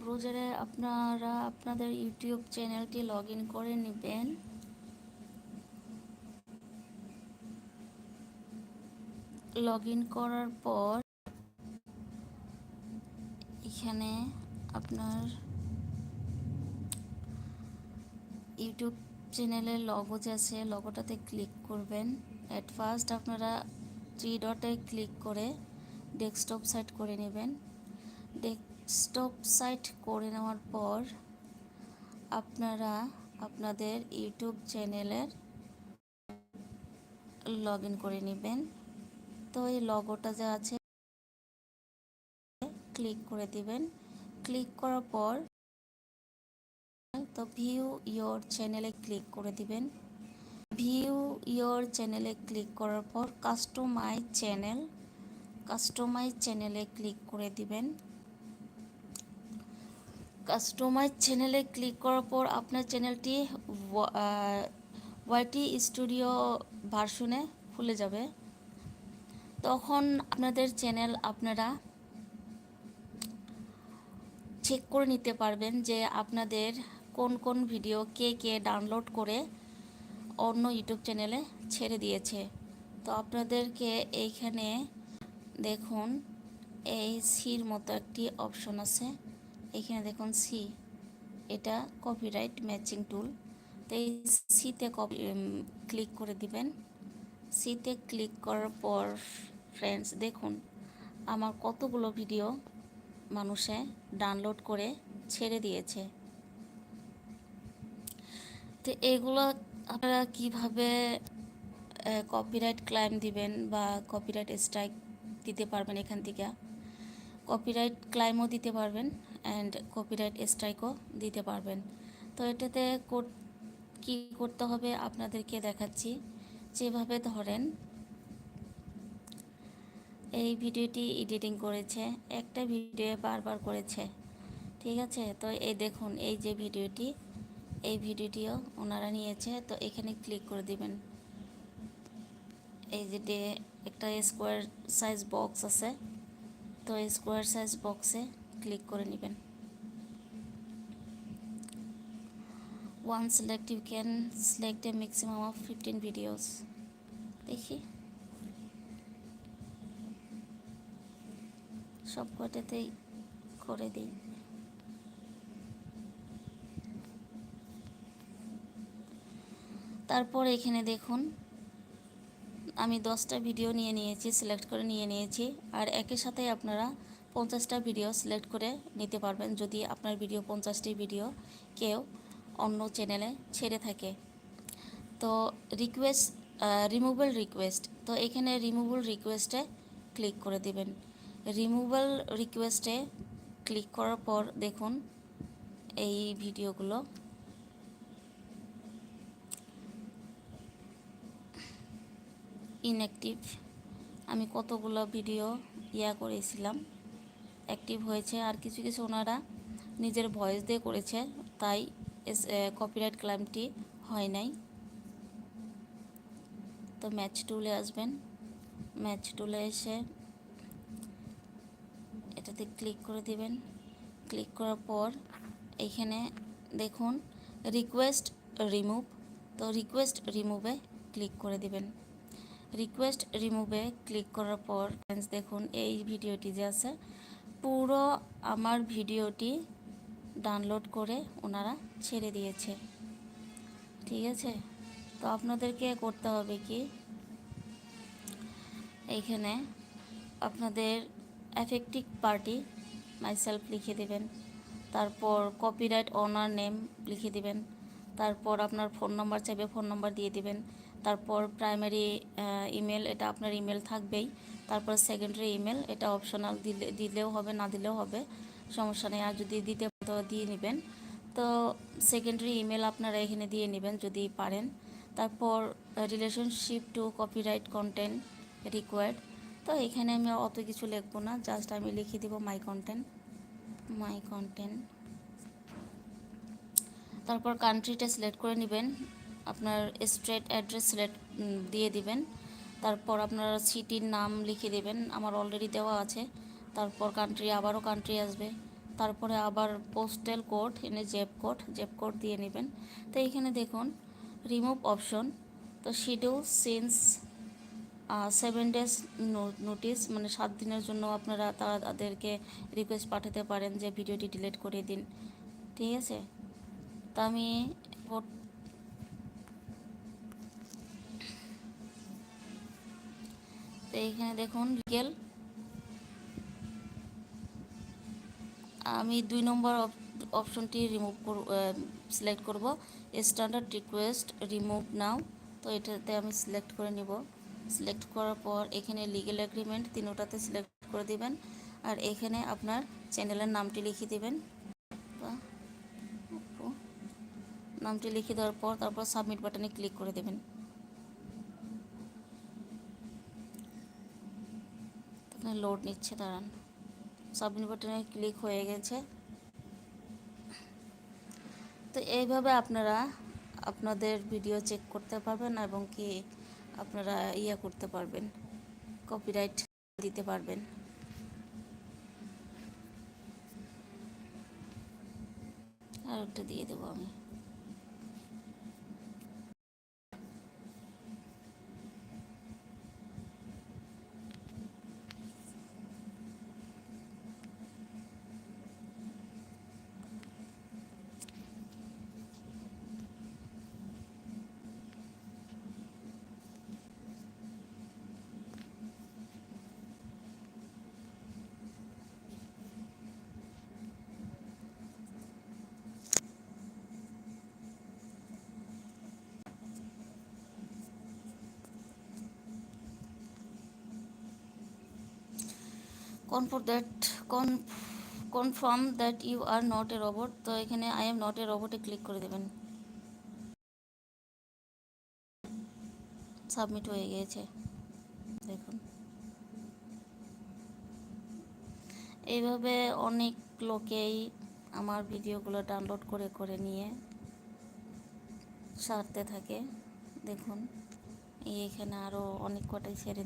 ব্রাউজারে আপনারা আপনাদের ইউটিউব চ্যানেলটি লগ করে নেবেন। লগ করার পর এখানে আপনার ইউটিউব চ্যানেলের লগো আছে, লগোটাতে ক্লিক করবেন। অ্যাট ফার্স্ট আপনারা থ্রি ডটে ক্লিক করে ডেস্কটপ সাইট করে নেবেন। ডেস্কটপ সাইট করে নেওয়ার পর আপনারা আপনাদের ইউটিউব চ্যানেলের লগ ইন করে নেবেন। তো এই লগোটা যা আছে, ক্লিক করে দিবেন। ক্লিক করার পর তো ভিউ ইয়োর চ্যানেলে ক্লিক করে দিবেন। ভিউ ইয়োর চ্যানেলে ক্লিক করার পর কাস্টমাইজ চ্যানেল কাস্টমাইজ চ্যানেলে ক্লিক করে দিবেন। কাস্টমাইজ চ্যানেলে ক্লিক করার পর আপনার চ্যানেলটি ওয়াইটি স্টুডিও ভার্সনে খুলে যাবে। তখন আপনাদের চ্যানেল আপনারা চেক করে নিতে পারবেন যে আপনাদের কোন কোন ভিডিও কে কে ডাউনলোড করে অন্য ইউটিউব চ্যানেলে ছেড়ে দিয়েছে। তো আপনাদেরকে এইখানে দেখুন, এই সির মতো একটি অপশন আছে। এখানে দেখুন সি এটা কপিরাইট ম্যাচিং টুল তো এই সিতে কপি ক্লিক করে দিবেন। সিতে ক্লিক করার পর ফ্রেন্ডস দেখুন, আমার কতগুলো ভিডিও মানুষে ডাউনলোড করে ছেড়ে দিয়েছে। তো এগুলো আপনারা কীভাবে কপিরাইট ক্লাইম দিবেন বা কপিরাইট স্ট্রাইক দিতে পারবেন এখান থেকে? কপিরাইট ক্লাইমও দিতে পারবেন। অ্যান্ড কপিরাইট স্ট্রাইকও দিতে পারবেন। তো এটাতে কি করতে হবে আপনাদেরকে দেখাচ্ছি। যেভাবে ধরেন, এই ভিডিওটি এডিটিং করেছে, একটা ভিডিও বারবার করেছে, ঠিক আছে? তো এই দেখুন, এই যে ভিডিওটি, এই ভিডিওটিও ওনারা নিয়েছে, তো এখানে ক্লিক করে দিবেন। এই যে একটা স্কোয়ার সাইজ বক্স আছে, তো স্কোয়ার সাইজ বক্সে ক্লিক করে নেবেন। One select you can select a maximum of fifteen videos দেখি। সব কটাতেই করে দিই। তারপর এখানে দেখুন, আমি দশটা ভিডিও নিয়ে নিয়েছি সিলেক্ট করে নিয়ে নিয়েছি। আর একই সাথে আপনারা পঞ্চাশটা ভিডিও সিলেক্ট করে নিতে পারবেন যদি আপনার ভিডিও পঞ্চাশটি ভিডিও কেউ অন্য চ্যানেলে ছেড়ে থাকে। তো রিকোয়েস্ট রিমুভাল রিকোয়েস্ট তো এখানে রিমুভাল রিকোয়েস্টে ক্লিক করে দিবেন। রিমুভাল রিকোয়েস্টে ক্লিক করার পর দেখুন এই ভিডিওগুলো ইনঅ্যাক্টিভ আমি কতগুলো ভিডিও ইয়া করেছিলাম। অ্যাক্টিভ হয়েছে। আর কিছু কিছু ওনারা নিজের ভয়েস দিয়ে করেছে, তাই কপিরাইট ক্লাইমটি হয় নাই। তো ম্যাচ টুলে আসবেন। ম্যাচ টুলে এসে এটাতে ক্লিক করে দিবেন। ক্লিক করার পর এখানে দেখুন রিকোয়েস্ট রিমুভ তো রিকোয়েস্ট রিমুভে ক্লিক করে দিবেন। রিকোয়েস্ট রিমুভে ক্লিক করার পর দেখুন, এই ভিডিওটি যে আছে পুরো আমার ভিডিওটি ডাউনলোড করে ওনারা ছেড়ে দিয়েছে। ঠিক আছে? তো আপনাদেরকে করতে হবে কি? এইখানে আপনাদের অ্যাফেক্টিভ পার্টি মাইসেলফ লিখে দেবেন। তারপর কপিরাইট ওনার নেম লিখে দিবেন। তারপর আপনার ফোন নাম্বার চাইবে ফোন নাম্বার দিয়ে দিবেন। তারপর প্রাইমারি ইমেল এটা আপনার ইমেল থাকবেই। তারপর সেকেন্ডারি ইমেল এটা অপশনাল দিলে, দিলেও হবে, না দিলেও হবে, সমস্যা নেই। আর যদি দিতে তো দিয়ে নেবেন। তো সেকেন্ডারি ইমেল আপনারা এখানে দিয়ে নেবেন যদি পারেন। তারপর relationship to copyright content required তো এখানে আমি অত কিছু লিখব না জাস্ট আমি লিখে দিব মাই কন্টেন্ট মাই কন্টেন্ট তারপর কান্ট্রিটা সিলেক্ট করে নেবেন। আপনার স্ট্রেট অ্যাড্রেস সিলেক্ট দিয়ে দিবেন। তারপর আপনার সিটির নাম লিখে দেবেন, আমার অলরেডি দেওয়া আছে। তারপর কান্ট্রি আবারও কান্ট্রি আসবে। তারপরে আবার পোস্টাল কোড এনে জেপ কোড জেপ কোড দিয়ে নেবেন। তো এইখানে দেখুন রিমুভ অপশন তো schedule since seven days notice মানে সাত দিনের জন্য আপনারা তাদেরকে রিকোয়েস্ট পাঠাতে পারেন যে ভিডিওটি ডিলিট করে দিন। ঠিক আছে? তা আমি এইখানে দেখুন লিগেল আমি দুই নম্বর অপশনটি রিমুভ সিলেক্ট করব। Standard request, remove now. তো এটাতে আমি সিলেক্ট করে নিব। সিলেক্ট করার পর এখানে লিগেল এগ্রিমেন্ট তিনোটাতে সিলেক্ট করে দিবেন। আর এখানে আপনার চ্যানেলের নামটি লিখে দিবেন। নামটি লিখে দেওয়ার পর তারপর সাবমিট বাটনে ক্লিক করে দেবেন। লোড নিচ্ছে, দাঁড়ান। সাবমিট বাটনে ক্লিক হয়ে গেছে। তো এইভাবে আপনারা আপনাদের ভিডিও চেক করতে পারবেন এবং কি আপনারা ইয়া করতে পারবেন কপিরাইট দিতে পারবেন। আর একটা দিয়ে দেবো আমি। Confirm that con confirm that you are not a robot তো এখানে আই এম নট এ রোবটে ক্লিক করে দেবেন। সাবমিট হয়ে গিয়েছে। দেখুন। এইভাবে অনেক লোকেই আমার ভিডিওগুলো ডাউনলোড করে করে নিয়ে সারতে থাকে। দেখুন, এই এখানে আরও অনেক কটাই ছেড়ে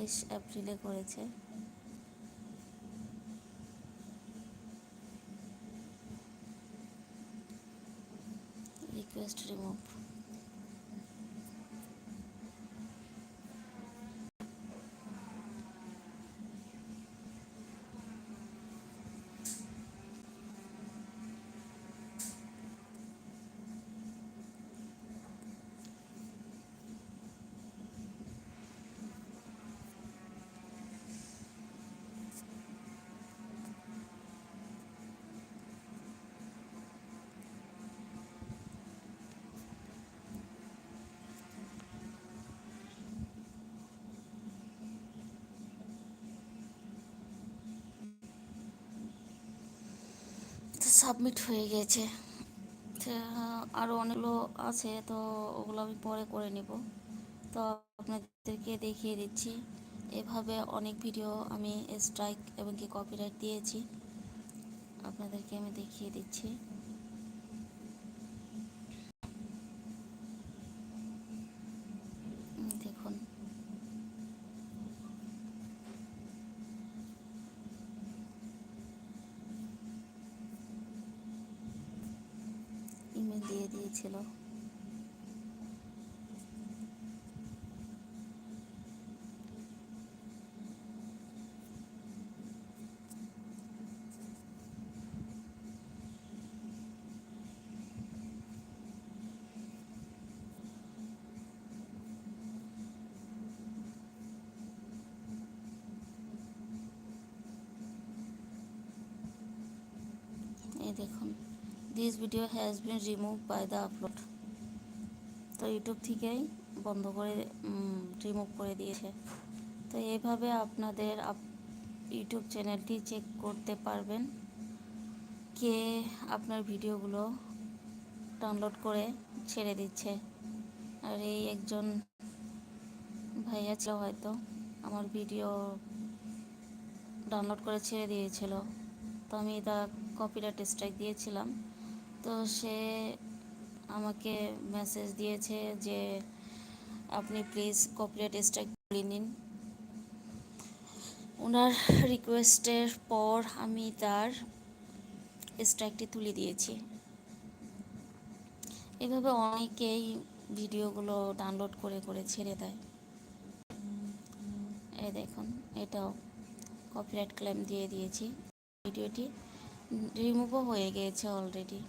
তেইশ এপ্রিলে করেছে। রিকোয়েস্ট রিমুভ সাবমিট হয়ে গেছে। আরও অনেকগুলো আছে, তো ওগুলো আমি পরে করে নেব। তো আপনাদেরকে দেখিয়ে দিচ্ছি, এভাবে অনেক ভিডিও আমি স্ট্রাইক এবং কি কপিরাইট দিয়েছি। আপনাদেরকে আমি দেখিয়ে দিচ্ছি ইমেল দিয়ে দিয়েছিল। দেখুন this video has been remove by the upload তো ইউটিউব থেকেই বন্ধ করে রিমুভ করে দিয়েছে। তো এইভাবে আপনাদের ইউটিউব চ্যানেলটি চেক করতে পারবেন। কে আপনার ভিডিওগুলো ডাউনলোড করে ছেড়ে দিচ্ছে। আর এই একজন ভাইয়া ছিল হয়তো, আমার ভিডিও ডাউনলোড করে ছেড়ে দিয়েছিল। তো আমি তা কপিরাইট স্ট্রাইক দিয়েছিলাম। তো সে আমাকে মেসেজ দিয়েছে যে, আপনি প্লিজ কপিরাইট স্ট্রাইক করে নিন। ওনার রিকোয়েস্টের পর আমি তার স্ট্রাইকটি তুলে দিয়েছি। এভাবে অনেকেই ভিডিওগুলো ডাউনলোড করে করে ছেড়ে দেয়। এই দেখুন, এটাও কপিরাইট ক্লেম দিয়ে দিয়েছি। ভিডিওটি রিমুভও হয়ে গিয়েছে অলরেডি